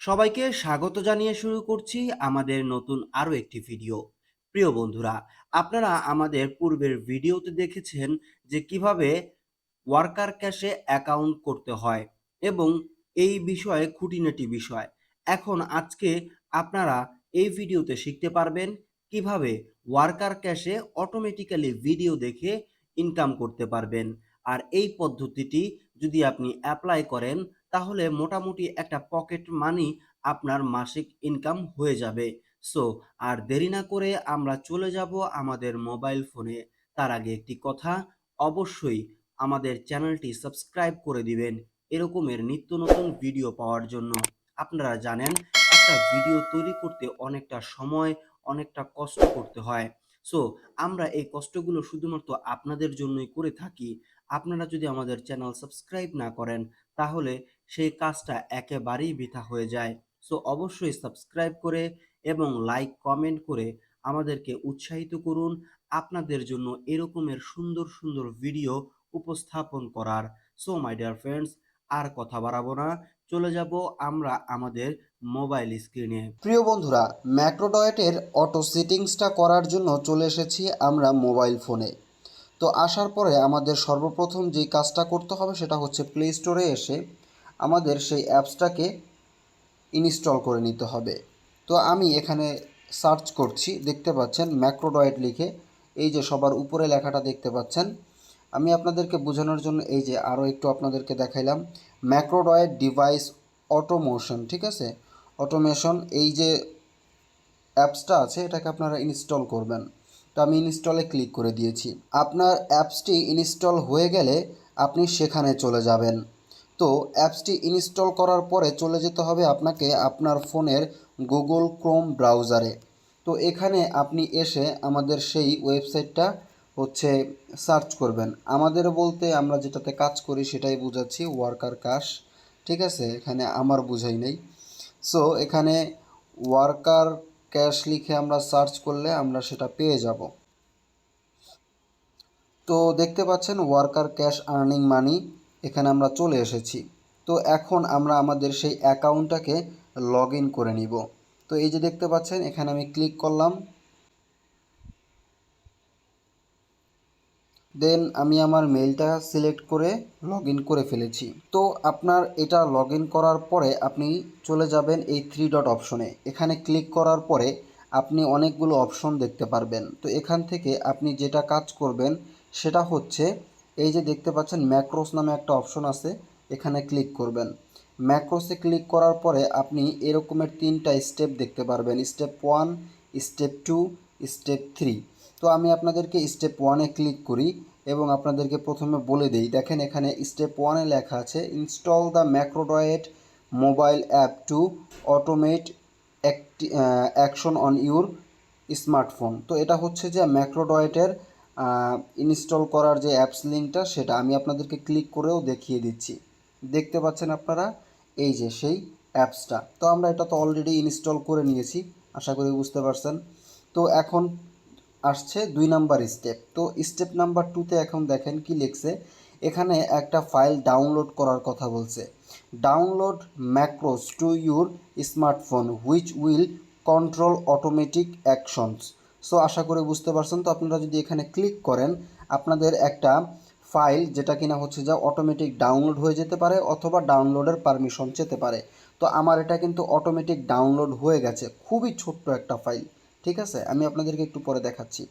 সবাইকে স্বাগত জানিয়ে শুরু করছি আমাদের নতুন আরও একটি ভিডিও। প্রিয় বন্ধুরা, আপনারা আমাদের পূর্বের ভিডিওতে দেখেছেন যে কীভাবে ওয়ার্কার ক্যাশে অ্যাকাউন্ট করতে হয় এবং এই বিষয়ে খুঁটিনাটি বিষয়। এখন আজকে আপনারা এই ভিডিওতে শিখতে পারবেন কীভাবে ওয়ার্কার ক্যাশে অটোমেটিক্যালি ভিডিও দেখে ইনকাম করতে পারবেন। আর এই পদ্ধতিটি যদি আপনি অ্যাপ্লাই করেন তাহলে মোটামুটি একটা পকেট মানি আপনার মাসিক ইনকাম হয়ে যাবে। সো আর দেরি না করে আমরা চলে যাব আমাদের মোবাইল ফোনে তার আগে একটি কথা, অবশ্যই আমাদের চ্যানেলটি সাবস্ক্রাইব করে দিবেন। এরকমের নিত্য নতুন ভিডিও পাওয়ার জন্য। আপনারা জানেন, একটা ভিডিও তৈরি করতে অনেকটা সময়, অনেকটা কষ্ট করতে হয়। সো আমরা এই কষ্টগুলো শুধুমাত্র আপনাদের জন্যই করে থাকি। আপনারা যদি আমাদের চ্যানেল সাবস্ক্রাইব না করেন, তাহলে সেই কাজটা একেবারেই বৃথা হয়ে যায়। সো অবশ্যই সাবস্ক্রাইব করে এবং লাইক কমেন্ট করে আমাদেরকে উৎসাহিত করুন। আপনাদের জন্য এরকমের সুন্দর সুন্দর ভিডিও উপস্থাপন করার। সো মাই ডিয়ার ফ্রেন্ডস আর কথা বাড়াবো না। চলে যাব আমরা আমাদের মোবাইল স্ক্রিনে প্রিয় বন্ধুরা ম্যাক্রোডয়েটের অটো সেটিংসটা করার জন্য চলে এসেছি আমরা মোবাইল ফোনে তো আসার পরে আমাদের সর্বপ্রথম যে কাজটা করতে হবে সেটা হচ্ছে প্লে স্টোরে এসে আমাদের সেই অ্যাপসটাকে ইনস্টল করে নিতে হবে। তো আমি এখানে সার্চ করছি, দেখতে পাচ্ছেন ম্যাক্রোডয়েট লিখে এই যে সবার উপরে লেখাটা দেখতে পাচ্ছেন। আমি আপনাদেরকে বোঝানোর জন্য এই যে আরও একটু আপনাদেরকে দেখাইলাম, ম্যাক্রোডয়েট ডিভাইস অটোমোশন, ঠিক আছে? অটোমেশন এই যে অ্যাপসটা আছে, এটাকে আপনারা ইনস্টল করবেন। তো আমি ইনস্টলে ক্লিক করে দিয়েছি। আপনার অ্যাপসটি ইনস্টল হয়ে গেলে আপনি সেখানে চলে যাবেন। তো অ্যাপসটি ইনস্টল করার পরে চলে যেতে হবে আপনাকে আপনার ফোনের গুগল ক্রোম ব্রাউজারে। তো এখানে আপনি এসে আমাদের সেই ওয়েবসাইটটা হচ্ছে সার্চ করবেন। আমাদের বলতে আমরা যেটাতে কাজ করি সেটাই বোঝাচ্ছি, ওয়ার্কার কাশ, ঠিক আছে? এখানে আমার বুঝাই নেই। সো এখানে ওয়ার্কার ক্যাশ লিখে আমরা সার্চ করলে আমরা সেটা পেয়ে যাব। তো দেখতে পাচ্ছেন, ওয়ার্কার ক্যাশ আর্নিং মানি এখানে আমরা চলে এসেছি। তো এখন আমরা আমাদের সেই অ্যাকাউন্টটাকে লগ করে নিব। তো এই যে দেখতে পাচ্ছেন, এখানে আমি ক্লিক করলাম। দেন আমি আমার মেইলটা সিলেক্ট করে লগ করে ফেলেছি। তো আপনার এটা লগ করার পরে আপনি চলে যাবেন এই থ্রি ডট অপশনে। এখানে ক্লিক করার পরে আপনি অনেকগুলো অপশন দেখতে পারবেন। তো এখান থেকে আপনি যেটা কাজ করবেন সেটা হচ্ছে এই যে দেখতে পাচ্ছেন, ম্যাক্রোস নামে একটা অপশন আছে, এখানে ক্লিক করবেন। ম্যাক্রোসে ক্লিক করার পরে আপনি এরকমের তিনটা স্টেপ দেখতে পারবেন। Step one, step two, step three. তো আমি আপনাদেরকে স্টেপ ওয়ানে ক্লিক করি এবং আপনাদেরকে প্রথমে বলে দিই, দেখেন এখানে স্টেপ ওয়ানে লেখা আছে install the MacroDroid mobile app to automate action on your smartphone তো এটা হচ্ছে যে ম্যাক্রোডয়েটের ইনস্টল করার যে অ্যাপস লিঙ্কটা সেটা আমি আপনাদেরকে ক্লিক করেও দেখিয়ে দিচ্ছি। দেখতে পাচ্ছেন আপনারা? এই যে সেই অ্যাপসটা তো আমরা এটা তো অলরেডি ইনস্টল করে নিয়েছি, আশা করি বুঝতে পারছেন। তো এখন আসছে দুই নাম্বার স্টেপ তো স্টেপ নাম্বার টুতে এখন দেখেন কি লিখছে। এখানে একটা ফাইল ডাউনলোড করার কথা বলছে। Download macros to your smartphone which will control automatic actions so আশা করি বুঝতে পারছেন। তো আপনারা যদি এখানে ক্লিক করেন, আপনাদের একটা ফাইল যেটা কিনা হচ্ছে যা অটোমেটিক ডাউনলোড হয়ে যেতে পারে অথবা ডাউনলোডের পারমিশন যেতে পারে। তো আমার এটা কিন্তু অটোমেটিক ডাউনলোড হয়ে গেছে। খুবই ছোট্ট একটা ফাইল ঠিক আছে? আমি আপনাদেরকে একটু পরে দেখাচ্ছি।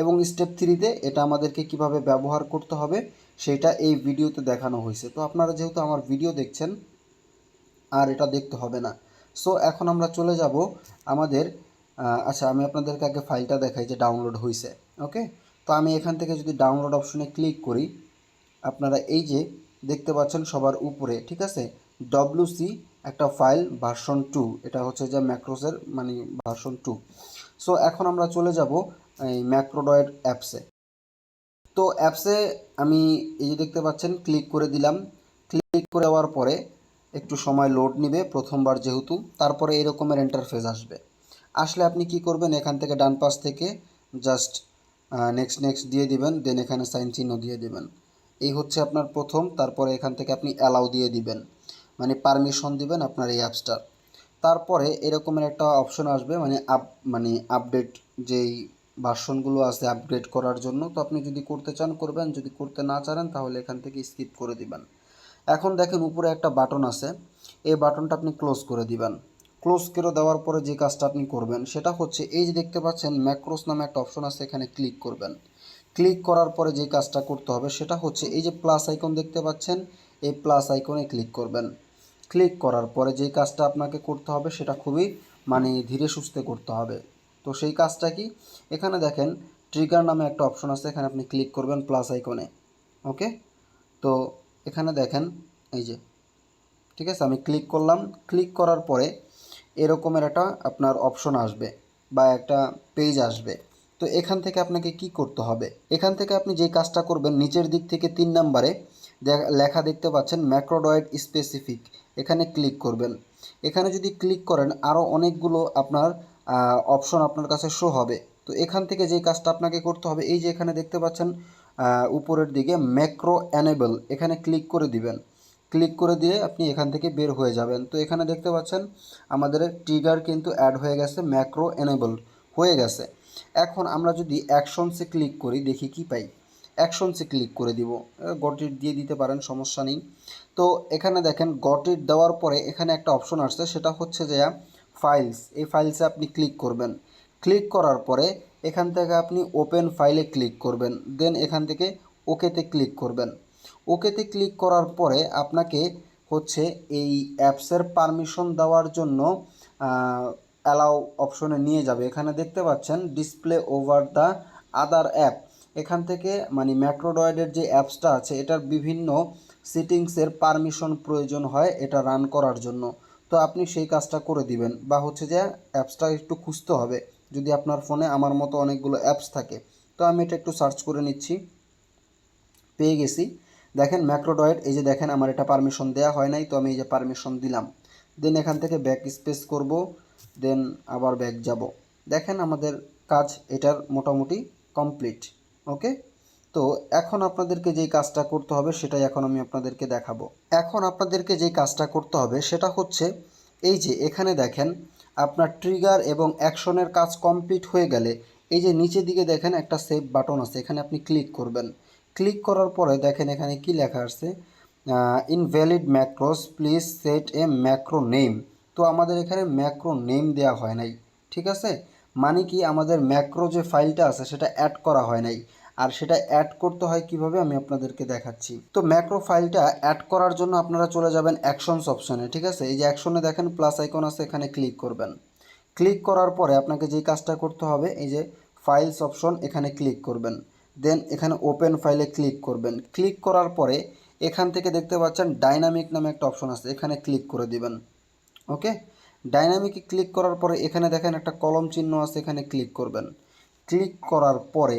এবং স্টেপ থ্রিতে এটা আমাদেরকে কীভাবে ব্যবহার করতে হবে, সেটা এই ভিডিওতে দেখানো হয়েছে। তো আপনারা যেহেতু আমার ভিডিও দেখছেন, আর এটা দেখতে হবে না। সো এখন আমরা চলে যাব আমাদের আচ্ছা আমি আপনাদেরকে আগে ফাইলটা দেখাই যে ডাউনলোড হয়েছে ওকে? তো আমি এখান থেকে যদি ডাউনলোড অপশনে ক্লিক করি, আপনারা এই যে দেখতে পাচ্ছেন সবার উপরে, ঠিক আছে? ডব্লিউসি একটা ফাইল ভার্সন টু এটা হচ্ছে যে ম্যাক্রোসের মানে ভার্সন টু সো এখন আমরা চলে যাব এই ম্যাক্রোডয়েড অ্যাপসে তো অ্যাপসে আমি এই যে দেখতে পাচ্ছেন ক্লিক করে দিলাম। ক্লিক করে দেওয়ার পরে একটু সময় লোড নিবে প্রথমবার যেহেতু, তারপরে এরকমের ইন্টারফেস আসবে। আসলে আপনি কি করবেন, এখান থেকে ডান পাশ থেকে জাস্ট নেক্সট নেক্সট দিয়ে দিবেন দেন এখানে সাইন চিহ্ন দিয়ে দিবেন। এই হচ্ছে আপনার প্রথম, তারপরে এখান থেকে আপনি অ্যালাউ দিয়ে দিবেন। মানে পারমিশন দিবেন আপনার এই অ্যাপসটার তারপরে এরকমের একটা অপশন আসবে মানে আপ মানে আপডেট যেই ভার্সনগুলো আছে আপগ্রেড করার জন্য। তো আপনি যদি করতে চান, করবেন। যদি করতে না চান, তাহলে এখান থেকে স্কিপ করে দিবেন। এখন দেখেন উপরে একটা বাটন আছে। এই বাটনটা আপনি ক্লোজ করে দিবেন। ক্লোজ করে দেওয়ার পরে যে কাজটা আপনি করবেন, সেটা হচ্ছে এই যে দেখতে পাচ্ছেন ম্যাক্রোস নামে একটা অপশন আছে, এখানে ক্লিক করবেন। ক্লিক করার পরে যে কাজটা করতে হবে, সেটা হচ্ছে এই যে প্লাস আইকন দেখতে পাচ্ছেন, এই প্লাস আইকনে ক্লিক করবেন। ক্লিক করার পরে যে কাজটা আপনাকে করতে হবে, সেটা খুবই মানে ধীরে সুস্থে করতে হবে। তো সেই কাজটা কি? এখানে দেখেন ট্রিগার নামে একটা অপশন আছে, এখানে আপনি ক্লিক করবেন প্লাস আইকনে ওকে তো এখানে দেখেন, এই যে, ঠিক আছে? আমি ক্লিক করলাম। ক্লিক করার পরে এরকমের একটা আপনার অপশন আসবে বা একটা পেজ আসবে। তো এখান থেকে আপনাকে কি করতে হবে? এখান থেকে আপনি যে কাজটা করবেন, নিচের দিক থেকে তিন নাম্বারে লেখা দেখতে পাচ্ছেন ম্যাক্রোডয়েড স্পেসিফিক এখানে ক্লিক করবেন। এখানে যদি ক্লিক করেন আরও অনেকগুলো আপনার অপশন আপনার কাছে শো হবে। তো এখান থেকে যে কাজটা আপনাকে করতে হবে, এই যে এখানে দেখতে পাচ্ছেন উপরের দিকে ম্যাক্রো অ্যানেবল এখানে ক্লিক করে দিবেন। ক্লিক করে দিয়ে আপনি এখান থেকে বের হয়ে যাবেন। তো এখানে দেখতে পাচ্ছেন, আমাদের ট্রিগার কিন্তু অ্যাড হয়ে গেছে ম্যাক্রো এনেবল হয়ে গেছে। এখন আমরা যদি অ্যাকশনসে ক্লিক করি, দেখি কি পাই। অ্যাকশনসে ক্লিক করে দিব। গটিট দিয়ে দিতে পারেন, সমস্যা নেই। তো এখানে দেখেন গটিট দেওয়ার পরে এখানে একটা অপশন আসছে, সেটা হচ্ছে যে ফাইলস এই ফাইলসে আপনি ক্লিক করবেন। ক্লিক করার পরে এখান থেকে আপনি ওপেন ফাইলে ক্লিক করবেন। দেন এখান থেকে ওকেতে ক্লিক করবেন। ওকেতে ক্লিক করার পরে আপনাকে হচ্ছে এই অ্যাপসের পারমিশন দেওয়ার জন্য অ্যালাউ অপশনে নিয়ে যাবে। এখানে দেখতে পাচ্ছেন display over the other app এখান থেকে মানে ম্যাক্রোডয়েডের যে অ্যাপসটা আছে, এটার বিভিন্ন সিটিংসের পারমিশন প্রয়োজন হয় এটা রান করার জন্য। তো আপনি সেই কাজটা করে দিবেন বা হচ্ছে যে অ্যাপসটা একটু খুঁজতে হবে, যদি আপনার ফোনে আমার মতো অনেকগুলো অ্যাপস থাকে। তো আমি এটা একটু সার্চ করে নিচ্ছি। পেয়ে গেছি। দেখেন ম্যাক্রোডয়েড, এই যে দেখেন আমার এটা পারমিশন দেওয়া হয় নাই, তো আমি এই যে পারমিশন দিলাম। দেন এখান থেকে ব্যাক স্পেস করব দেন আবার ব্যাক যাব। দেখেন আমাদের কাজ এটার মোটামুটি কমপ্লিট ওকে তো এখন আপনাদেরকে যেই কাজটা করতে হবে, সেটাই এখন আমি আপনাদেরকে দেখাবো। এখন আপনাদেরকে যেই কাজটা করতে হবে, সেটা হচ্ছে, এই যে এখানে দেখেন, আপনার ট্রিগার এবং অ্যাকশনের কাজ কমপ্লিট হয়ে গেলে, এই যে নিচের দিকে দেখেন একটা সেভ বাটন আছে, এখানে আপনি ক্লিক করবেন। ক্লিক করার পরে দেখেন এখানে কি লেখা আছে invalid macros please set a macro name তো আমাদের এখানে ম্যাক্রো নেম দেওয়া হয় নাই, ঠিক আছে? মানে কি আমাদের ম্যাক্রো যে ফাইলটা আছে সেটা অ্যাড করা হয় নাই। আর সেটা অ্যাড করতে হয় কীভাবে আমি আপনাদেরকে দেখাচ্ছি। তো ম্যাক্রো ফাইলটা অ্যাড করার জন্য আপনারা চলে যাবেন অ্যাকশনস অপশনে ঠিক আছে? এই যে অ্যাকশনে দেখেন প্লাস আইকন আছে, এখানে ক্লিক করবেন। ক্লিক করার পরে আপনাকে যেই কাজটা করতে হবে, এই যে ফাইলস অপশন এখানে ক্লিক করবেন। দেন এখানে ওপেন ফাইলে ক্লিক করবেন। ক্লিক করার পরে এখান থেকে দেখতে পাচ্ছেন ডাইনামিক নামে একটা অপশন আছে, এখানে ক্লিক করে দিবেন। ওকে ডাইনামিকে ক্লিক করার পরে এখানে দেখেন একটা কলম চিহ্ন আছে, এখানে ক্লিক করবেন। ক্লিক করার পরে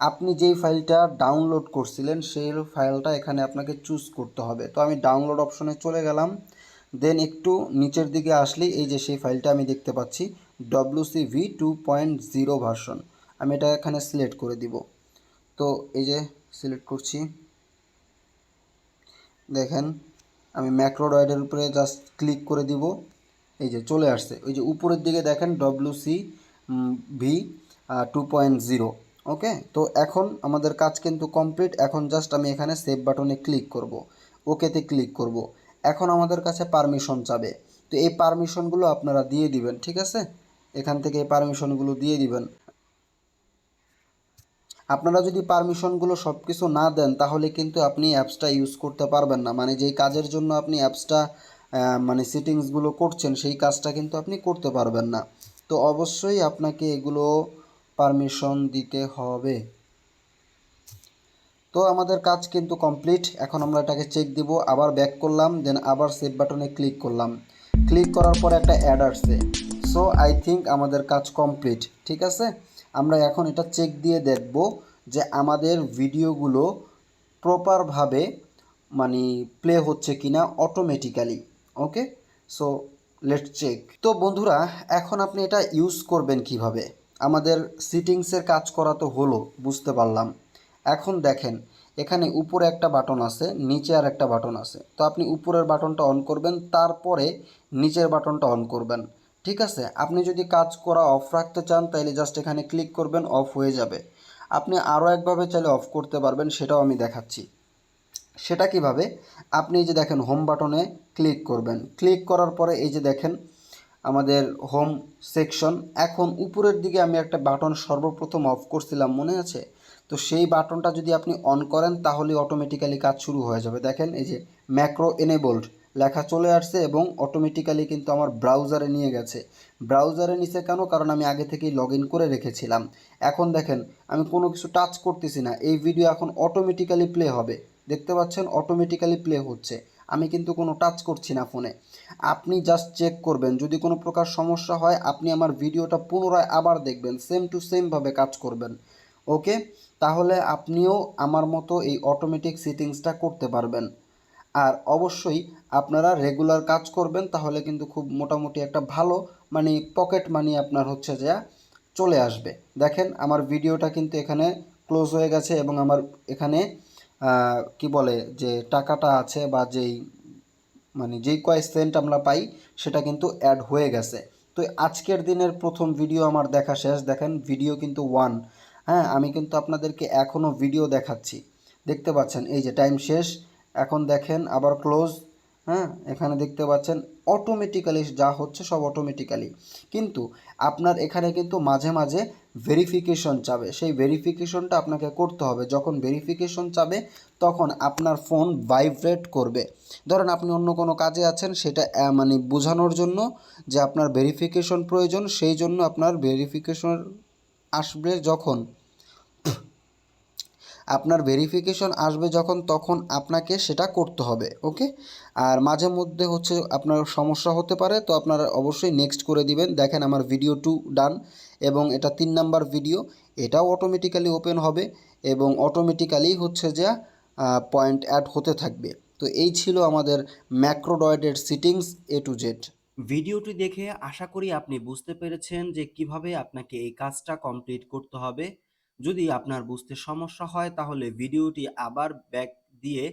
আপনি যেই ফাইলটা ডাউনলোড করছিলেন, সেই ফাইলটা এখানে আপনাকে চুজ করতে হবে। তো আমি ডাউনলোড অপশনে চলে গেলাম। দেন একটু নিচের দিকে আসলেই এই যে সেই ফাইলটা আমি দেখতে পাচ্ছি WC V two point zero version আমি এটা এখানে সিলেক্ট করে দিব। তো এই যে সিলেক্ট করছি। দেখেন, আমি ম্যাক্রোডয়েডের উপরে জাস্ট ক্লিক করে দিব। এই যে চলে আসছে। ওই যে উপরের দিকে দেখেন WC V two point zero okay তো এখন আমাদের কাজ কিন্তু কমপ্লিট এখন জাস্ট আমি এখানে সেভ বাটনে ক্লিক করব। ওকেতে ক্লিক করব। এখন আমাদের কাছে পারমিশন চাবে। তো এই পারমিশনগুলো আপনারা দিয়ে দিবেন, ঠিক আছে? এখান থেকে এই পারমিশনগুলো দিয়ে দিবেন। আপনারা যদি পারমিশনগুলো সব কিছু না দেন, তাহলে কিন্তু আপনি অ্যাপসটা ইউজ করতে পারবেন না। মানে যেই কাজের জন্য আপনি অ্যাপসটা মানে সেটিংসগুলো করছেন, সেই কাজটা কিন্তু আপনি করতে পারবেন না। তো অবশ্যই আপনাকে এগুলো পারমিশন দিতে হবে। তো আমাদের কাজ কিন্তু কমপ্লিট। এখন আমরা এটাকে চেক দিব, আবার ব্যাক করলাম দেন আবার সেভ বাটনে ক্লিক করলাম। ক্লিক করার পর একটা অ্যাড আসছে। সো আই থিঙ্ক আমাদের কাজ কমপ্লিট ঠিক আছে? আমরা এখন এটা চেক দিয়ে দেখব যে আমাদের ভিডিওগুলো প্রপারভাবে মানে প্লে হচ্ছে কিনা automatically okay so let check তো বন্ধুরা, এখন আপনি এটা ইউজ করবেন কীভাবে? আমাদের সিটিংসের কাজ করা তো হলো, বুঝতে পারলাম। এখন দেখেন, এখানে উপরে একটা বাটন আছে, নিচে আর একটা বাটন আছে। তো আপনি উপরের বাটনটা অন করবেন, তারপরে নিচের বাটনটা অন করবেন। ঠিক আছে? আপনি যদি কাজ করা অফ রাখতে চান তাহলে জাস্ট এখানে ক্লিক করবেন অফ হয়ে যাবে। আপনি আরও একভাবে চাইলে অফ করতে পারবেন, সেটাও আমি দেখাচ্ছি। সেটা কীভাবে? আপনি যে দেখেন হোম বাটনে ক্লিক করবেন। ক্লিক করার পরে এই যে দেখেন, আমাদের হোম সেকশন এখন উপরের দিকে আমি একটা বাটন সর্বপ্রথম অফ করছিলাম, মনে আছে? তো সেই বাটনটা যদি আপনি অন করেন, তাহলে অটোমেটিক্যালি কাজ শুরু হয়ে যাবে। দেখেন, এই যে ম্যাক্রো এনেবলড লেখা চলে আসছে এবং অটোমেটিক্যালি কিন্তু আমার ব্রাউজারে নিয়ে গেছে। ব্রাউজারে নিচে কেন? কারণ আমি আগে থেকেই লগ করে রেখেছিলাম। এখন দেখেন, আমি কোনো কিছু টাচ করতেছি না। এই ভিডিও এখন অটোমেটিক্যালি প্লে হবে। দেখতে পাচ্ছেন? অটোমেটিক্যালি প্লে হচ্ছে। আমি কিন্তু কোনো টাচ করছি না ফোনে আপনি জাস্ট চেক করবেন। যদি কোনো প্রকার সমস্যা হয়, আপনি আমার ভিডিওটা পুনরায় আবার দেখবেন। সেম টু সেমভাবে কাজ করবেন। ওকে তাহলে আপনিও আমার মতো এই অটোমেটিক সেটিংসটা করতে পারবেন। আর অবশ্যই আপনারা রেগুলার কাজ করবেন, তাহলে কিন্তু খুব মোটামুটি একটা ভালো মানে পকেট মানি আপনার হচ্ছে যে চলে আসবে। দেখেন আমার ভিডিওটা কিন্তু এখানে ক্লোজ হয়ে গেছে এবং আমার এখানে কি বলে যে টাকাটা আছে বা যেই মানে যেই কয় সেন্ট আমরা পাই, সেটা কিন্তু অ্যাড হয়ে গেছে। তো আজকের দিনের প্রথম ভিডিও আমার দেখা শেষ। দেখেন ভিডিও কিন্তু ওয়ান হ্যাঁ আমি কিন্তু আপনাদেরকে এখনও ভিডিও দেখাচ্ছি। দেখতে পাচ্ছেন, এই যে টাইম শেষ। এখন দেখেন আবার ক্লোজ হ্যাঁ? এখানে দেখতে পাচ্ছেন অটোমেটিক্যালি যা হচ্ছে সব অটোমেটিক্যালি কিন্তু আপনার এখানে কিন্তু মাঝে মাঝে ভেরিফিকেশন চাবে। সেই ভেরিফিকেশনটা আপনাকে করতে হবে। যখন ভেরিফিকেশন চাবে, তখন আপনার ফোন ভাইব্রেট করবে। ধরেন আপনি অন্য কোনো কাজে আছেন, সেটা মানে বোঝানোর জন্য যে আপনার ভেরিফিকেশন প্রয়োজন, সেই জন্য আপনার ভেরিফিকেশন আসবে যখন। আপনার ভেরিফিকেশন আসবে যখন, তখন আপনাকে সেটা করতে হবে ওকে আর মাঝে মধ্যে হচ্ছে আপনার সমস্যা হতে পারে, তো আপনারা অবশ্যই নেক্সট করে দিবেন। দেখেন আমার ভিডিও টু ডান এবং এটা তিন নাম্বার ভিডিও এটাও অটোমেটিক্যালি ওপেন হবে এবং অটোমেটিক্যালি হচ্ছে যে পয়েন্ট অ্যাড হতে থাকবে। তো এই ছিল আমাদের ম্যাক্রোডয়েডের সিটিংস এ টু জেড ভিডিওটি দেখে আশা করি আপনি বুঝতে পেরেছেন যে কীভাবে আপনাকে এই কাজটা কমপ্লিট করতে হবে। যদি আপনার বুঝতে সমস্যা হয়, তাহলে ভিডিওটি আবার ব্যাক দিয়ে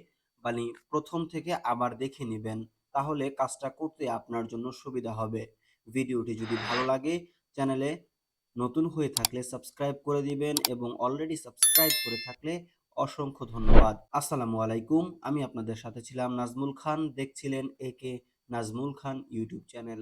মানে প্রথম থেকে আবার দেখে নেবেন। তাহলে কাজটা করতে আপনার জন্য সুবিধা হবে। ভিডিওটি যদি ভালো লাগে, চ্যানেলে নতুন হয়ে থাকলে সাবস্ক্রাইব করে দিবেন এবং অলরেডি সাবস্ক্রাইব করে থাকলে অসংখ্য ধন্যবাদ। আসসালামু আলাইকুম, আমি আপনাদের সাথে ছিলাম নাজমুল খান। দেখছিলেন একে নাজমুল খান ইউটিউব চ্যানেল।